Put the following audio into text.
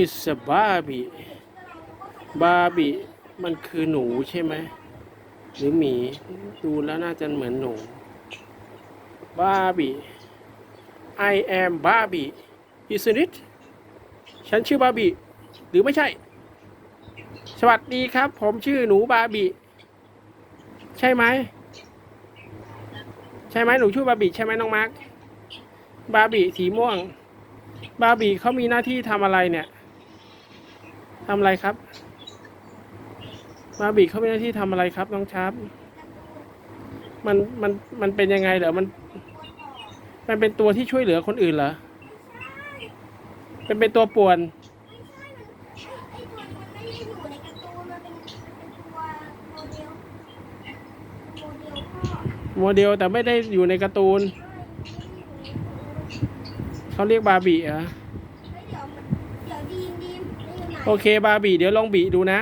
is a Barbie บาร์บี้มันคือหนูใช่ไหม หรือหมี ดูแล้วน่าจะเหมือนหนูบาร์บี้ I am Barbie isn't it ฉันชื่อบาร์บี้หรือไม่ใช่ สวัสดีครับ ผมชื่อหนูบาร์บี้ใช่ไหม ใช่ไหมหนูชื่อบาร์บี้ใช่ไหมน้องมาร์คบาร์บี้สีม่วง บาร์บี้เขามีหน้าที่ทำอะไรเนี่ย ทำอะไรครับบาบีเขามีหน้าที่ทำอะไรครับ น้องชาร์ปมันมันมันเป็นยังไงเหรอมัน มันเป็นตัวที่ช่วยเหลือคนอื่นเหรอเป็นเป็นตัวป่วนโมเดลโมเดลพ่อโมเดลแต่ไม่ได้อยู่ในการ์ตูน เขาเรียกบาร์บี้เหรอ โอเคบาบีเดี๋ยวลองบีดูนะ